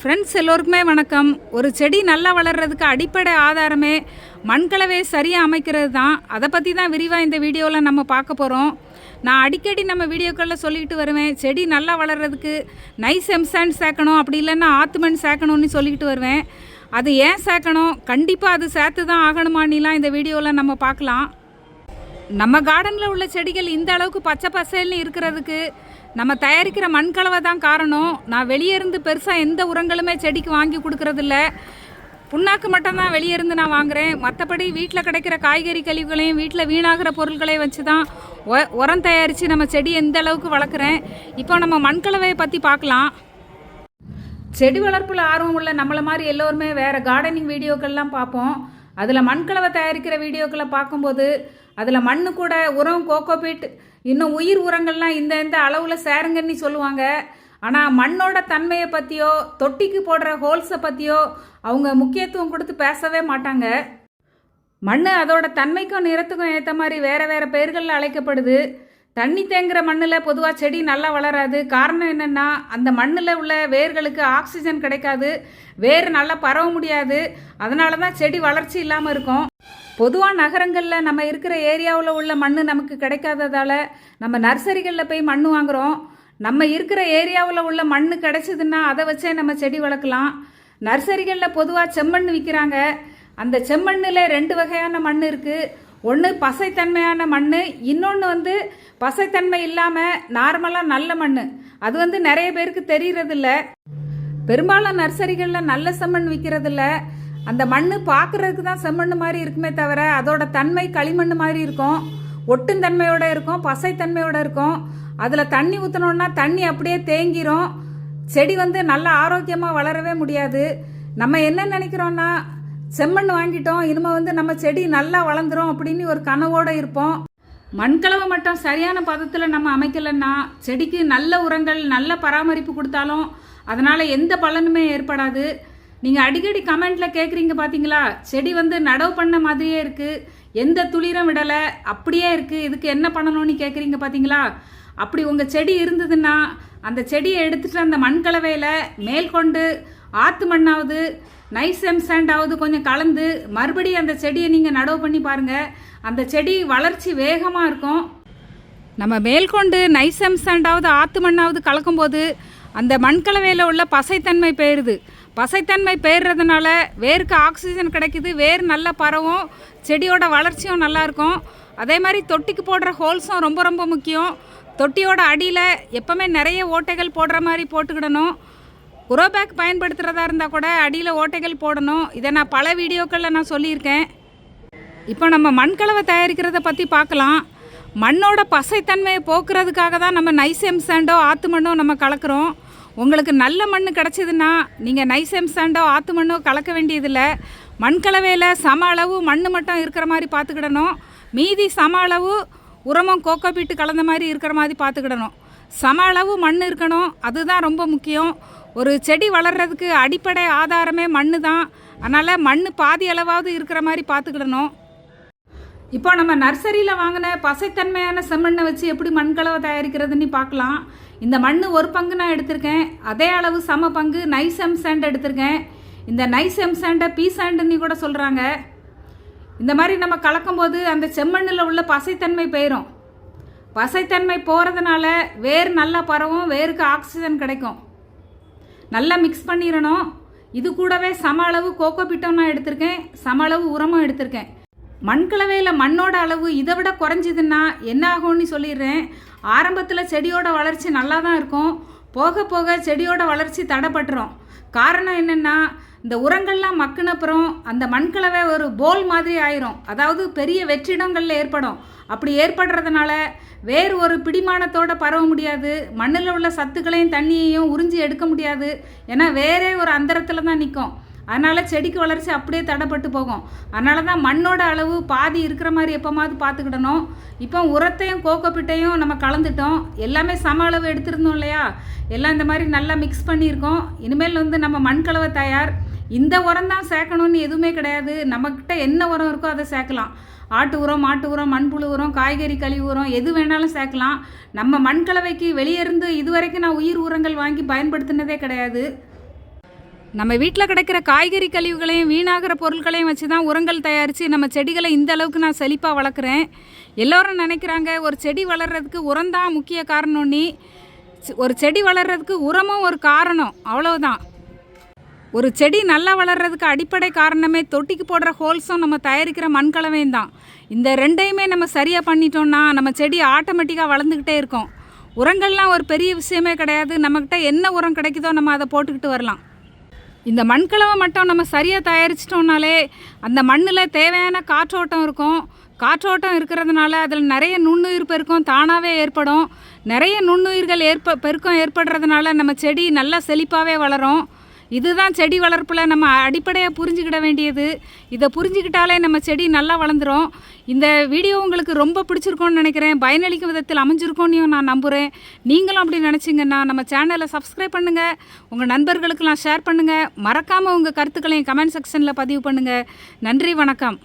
Friends எல்லோருக்குமே வணக்கம். ஒரு செடி நல்லா வளர்கிறதுக்கு அடிப்படை ஆதாரமே மண்கலவை சரியாக அமைக்கிறது தான். அதை பற்றி தான் விரிவாக இந்த வீடியோவில் நம்ம பார்க்க போகிறோம் நான் அடிக்கடி நம்ம வீடியோக்களில் சொல்லிக்கிட்டு வருவேன் செடி நல்லா வளர்கிறதுக்கு நைஸ் எம்சாண்ட் சேர்க்கணும் அப்படி இல்லைன்னா ஆத்துமண் சேர்க்கணும்னு சொல்லிக்கிட்டு வருவேன். அது ஏன் சேர்க்கணும்? கண்டிப்பாக அது சேர்த்து தான் ஆகணுமானிலாம் இந்த வீடியோவில் நம்ம பார்க்கலாம். நம்ம கார்டனில் உள்ள செடிகள் இந்த அளவுக்கு பச்சை பசேல்னு இருக்கிறதுக்கு நம்ம தயாரிக்கிற மண்கலவை தான் காரணம். நான் வெளியே இருந்து பெருசாக எந்த உரங்களுமே செடிக்கு வாங்கி கொடுக்கறதில்ல. புண்ணாக்கு மட்டும்தான் வெளியே இருந்து நான் வாங்குறேன். மற்றபடி வீட்டில் கிடைக்கிற காய்கறி கழிவுகளையும் வீட்டில் வீணாகிற பொருட்களையும் வச்சு தான் உ- உரம் தயாரித்து நம்ம செடி எந்த அளவுக்கு வளர்க்குறேன். இப்போ நம்ம மண்கலவையை பற்றி பார்க்கலாம். செடி வளர்ப்பில் ஆர்வம் உள்ள நம்மளை மாதிரி எல்லோருமே வேறு கார்டனிங் வீடியோக்கள்லாம் பார்ப்போம். அதில் மண்கலவை தயாரிக்கிற வீடியோக்களை பார்க்கும்போது அதில் மண்ணு கூட உரம் கோகோபீட் இன்னும் உயிர் உரங்கள்லாம் இந்த இந்த அளவில் சேருங்கன்னு சொல்லுவாங்க. ஆனால் மண்ணோட தன்மையை பற்றியோ தொட்டிக்கு போடுற ஹோல்ஸை பற்றியோ அவங்க முக்கியத்துவம் கொடுத்து பேசவே மாட்டாங்க. மண் அதோட தன்மைக்கும் நிறத்துக்கும் ஏற்ற மாதிரி வேறு வேறு பெயர்களில் அழைக்கப்படுது. தண்ணி தேங்குற மண்ணில் பொதுவாக செடி நல்லா வளராது. காரணம் என்னென்னா அந்த மண்ணில் உள்ள வேர்களுக்கு ஆக்சிஜன் கிடைக்காது. வேர் நல்லா பரவ முடியாது. அதனால தான் செடி வளர்ச்சி இல்லாமல் இருக்கும். பொதுவாக நகரங்களில் நம்ம இருக்கிற ஏரியாவில் உள்ள மண் நமக்கு கிடைக்காததால் நம்ம நர்சரிகளில் போய் மண் வாங்குகிறோம் நம்ம இருக்கிற ஏரியாவில் உள்ள மண் கிடைச்சதுன்னா அதை வச்சே நம்ம செடி வளர்க்கலாம். நர்சரிகளில் பொதுவாக செம்மண் விற்கிறாங்க அந்த செம்மண்ணில் ரெண்டு வகையான மண் இருக்குது ஒன்று பசைத்தன்மையான மண் இன்னொன்று வந்து பசைத்தன்மை இல்லாமல் நார்மலாக நல்ல மண் அது வந்து நிறைய பேருக்கு தெரியறதில்ல. பெரும்பாலும் நர்சரிகளில் நல்ல செம்மண் விற்கிறதில்ல அந்த மண் பார்க்குறதுக்கு தான் செம்மண் மாதிரி இருக்குமே தவிர அதோட தன்மை களிமண் மாதிரி இருக்கும். ஒட்டும் தன்மையோட இருக்கும் பசைத்தன்மையோட இருக்கும். அதில் தண்ணி ஊற்றினோன்னா தண்ணி அப்படியே தேங்கிரும். செடி வந்து நல்லா ஆரோக்கியமாக வளரவே முடியாது. நம்ம என்ன நினைக்கிறோன்னா செம்மண் வாங்கிட்டோம் இனிமேல் வந்து நம்ம செடி நல்லா வளர்ந்துரும் அப்படின்னு ஒரு கனவோடு இருப்போம். மண்கலவை மட்டும் சரியான பதத்தில் நம்ம அமைக்கலைன்னா செடிக்கு நல்ல உரங்கள் நல்ல பராமரிப்பு கொடுத்தாலும் அதனால் எந்த பலனுமே ஏற்படாது. நீங்கள் அடிக்கடி கமெண்ட்டில் கேட்குறீங்க பார்த்தீங்களா செடி வந்து நடவு பண்ண மாதிரியே இருக்குது எந்த துளிரும் விடலை. அப்படியே இருக்குது இதுக்கு என்ன பண்ணணும்னு கேட்குறீங்க பார்த்தீங்களா அப்படி உங்கள் செடி இருந்ததுன்னா அந்த செடியை எடுத்துகிட்டு அந்த மண்கலவையில் மேற்கொண்டு ஆற்று மண்ணாவது நைஸ் எம் சாண்டாவது கொஞ்சம் கலந்து மறுபடியும் அந்த செடியை நீங்கள் நடவு பண்ணி பாருங்கள் அந்த செடி வளர்ச்சி வேகமாக இருக்கும். நம்ம மேல்கொண்டு நைஸ் எம் சாண்டாவது ஆற்று மண்ணாவது கலக்கும்போது அந்த மண்கலவையில் உள்ள பசைத்தன்மை போயிடுது. பசைத்தன்மை பெயர்றதுனால வேருக்கு ஆக்சிஜன் கிடைக்குது வேர் நல்லா பரவும் செடியோட வளர்ச்சியும் நல்லாயிருக்கும் அதே மாதிரி தொட்டிக்கு போடுற ஹோல்ஸும் ரொம்ப ரொம்ப முக்கியம். தொட்டியோட அடியில் எப்போவுமே நிறைய ஓட்டைகள் போடுற மாதிரி போட்டுக்கிடணும். குரோ பேக் பயன்படுத்துகிறதா இருந்தால் கூட அடியில் ஓட்டைகள் போடணும். இதை நான் பல வீடியோக்களில் நான் சொல்லியிருக்கேன். இப்போ நம்ம மண்கலவை தயாரிக்கிறத பற்றி பார்க்கலாம். மண்ணோட பசைத்தன்மையை போக்குறதுக்காக தான் நம்ம நைசெம் சாண்டோ ஆற்று மண்ணோ நம்ம கலக்கிறோம். உங்களுக்கு நல்ல மண் கிடச்சிதுன்னா நீங்கள் நைசம் சாண்டோ ஆற்று மண்ணோ கலக்க வேண்டியதில்லை. மண்கலவையில் சம அளவு மண் மட்டும் இருக்கிற மாதிரி பார்த்துக்கிடணும். மீதி சம அளவு உரமும் கோகோபீட்டு கலந்த மாதிரி இருக்கிற மாதிரி பார்த்துக்கிடணும். சம அளவு மண் இருக்கணும். அதுதான் ரொம்ப முக்கியம். ஒரு செடி வளர்கிறதுக்கு அடிப்படை ஆதாரமே மண் தான். அதனால் மண் பாதி அளவாவது இருக்கிற மாதிரி பார்த்துக்கிடணும். இப்போ நம்ம நர்சரியில் வாங்கின பசைத்தன்மையான செம்மண்ணை வச்சு எப்படி மண்கலவை தயாரிக்கிறதுன்னு பார்க்கலாம். இந்த மண் ஒரு பங்கு நான் எடுத்திருக்கேன். அதே அளவு சம பங்கு நைஸ் எம் சாண்ட் எடுத்திருக்கேன். இந்த நைஸ் எம் சாண்டை பீ சாண்டுன்னு கூட சொல்கிறாங்க இந்த மாதிரி நம்ம கலக்கும்போது அந்த செம்மண்ணில் உள்ள பசைத்தன்மை போயிடும் பசைத்தன்மை போகிறதுனால வேர் நல்லா பரவும் வேருக்கு ஆக்சிஜன் கிடைக்கும். நல்லா மிக்ஸ் பண்ணிடணும் இது கூடவே சம அளவு கோகோ பிட்டம் நான் எடுத்திருக்கேன். சம அளவு உரமும் எடுத்திருக்கேன். மண்கலவையில் மண்ணோட அளவு இதை விட குறைஞ்சிதுன்னா என்ன ஆகும்னு சொல்லிடுறேன். ஆரம்பத்தில் செடியோட வளர்ச்சி நல்லா தான் இருக்கும். போக போக செடியோட வளர்ச்சி தடைப்பட்டுரும் காரணம் என்னென்னா இந்த உரங்கள்லாம் மக்கினப்புறம் அந்த மண்கலவை ஒரு போல் மாதிரி ஆயிரும். அதாவது பெரிய வெற்றிடங்களில் ஏற்படும். அப்படி ஏற்படுறதுனால வேறு ஒரு பிடிமானத்தோடு பரவ முடியாது. மண்ணில் உள்ள சத்துக்களையும் தண்ணியையும் உறிஞ்சி எடுக்க முடியாது. ஏன்னா வேறே ஒரு அந்தரத்தில் தான் நிற்கும் அதனால் செடிக்கு வளர்ச்சி அப்படியே தடைப்பட்டு போகும். அதனால தான் மண்ணோட அளவு பாதி இருக்கிற மாதிரி எப்போமாவது பார்த்துக்கிடணும். இப்போ உரத்தையும் கோக்கப்பிட்டையும் நம்ம கலந்துட்டோம். எல்லாமே சம அளவு எடுத்திருந்தோம் இல்லையா? எல்லாம் இந்த மாதிரி நல்லா மிக்ஸ் பண்ணியிருக்கோம். இனிமேல் வந்து நம்ம மண்கலவை தயார். இந்த உரம் தான் சேர்க்கணும்னு எதுவுமே கிடையாது. நம்மக்கிட்ட என்ன உரம் இருக்கோ அதை சேர்க்கலாம் ஆட்டு உரம் மாட்டு உரம் மண்புழு உரம் காய்கறி கழிவு உரம் எது வேணாலும் சேர்க்கலாம் நம்ம மண்கலவைக்கு வெளியே இருந்து இதுவரைக்கும் நான் உயிர் உரங்கள் வாங்கி பயன்படுத்தினதே கிடையாது. நம்ம வீட்டில் கிடைக்கிற காய்கறி கழிவுகளையும் வீணாகிற பொருட்களையும் வச்சு தான் உரங்கள் தயாரித்து நம்ம செடிகளை இந்த அளவுக்கு நான் செழிப்பாக வளர்க்குறேன். எல்லோரும் நினைக்கிறாங்க ஒரு செடி வளர்கிறதுக்கு உரம் தான் முக்கிய காரணம்னு. ஒரு செடி வளர்கிறதுக்கு உரமும் ஒரு காரணம் அவ்வளோதான் ஒரு செடி நல்லா வளர்கிறதுக்கு அடிப்படை காரணமே தொட்டிக்கு போடுற ஹோல்ஸும் நம்ம தயாரிக்கிற மண்கலவையும் தான். இந்த ரெண்டையுமே நம்ம சரியாக பண்ணிட்டோம்னா நம்ம செடி ஆட்டோமேட்டிக்காக வளர்ந்துக்கிட்டே இருக்கும். உரங்கள்லாம் ஒரு பெரிய விஷயமே கிடையாது. நம்மக்கிட்ட என்ன உரம் கிடைக்குதோ நம்ம அதை போட்டுக்கிட்டு வரலாம். இந்த மண்கலவை மட்டும் நம்ம சரியாக தயாரிச்சிட்டோம்னாலே அந்த மண்ணில் தேவையான காற்றோட்டம் இருக்கும். காற்றோட்டம் இருக்கிறதுனால அதில் நிறைய நுண்ணுயிர் பெருக்கம் தானாகவே ஏற்படும். நிறைய நுண்ணுயிர்கள் ஏற்ப பெருக்கம் ஏற்படுறதுனால நம்ம செடி நல்லா செழிப்பாகவே வளரும். இதுதான் செடி வளர்ப்பில் நம்ம அடிப்படையாக புரிஞ்சுக்கிட வேண்டியது. இதை புரிஞ்சுக்கிட்டாலே நம்ம செடி நல்லா வளர்ந்துரும். இந்த வீடியோ உங்களுக்கு ரொம்ப பிடிச்சிருக்கோன்னு நினைக்கிறேன். பயனளிக்கும் விதத்தில் அமைஞ்சிருக்கோன்னு நான் நம்புகிறேன் நீங்களும் அப்படி நினச்சிங்கன்னா நம்ம சேனலை சப்ஸ்கிரைப் பண்ணுங்கள் உங்கள் நண்பர்களுக்கெல்லாம் ஷேர் பண்ணுங்கள் மறக்காமல் உங்கள் கருத்துக்களையும் கமெண்ட் செக்ஷனில் பதிவு பண்ணுங்கள் நன்றி வணக்கம்.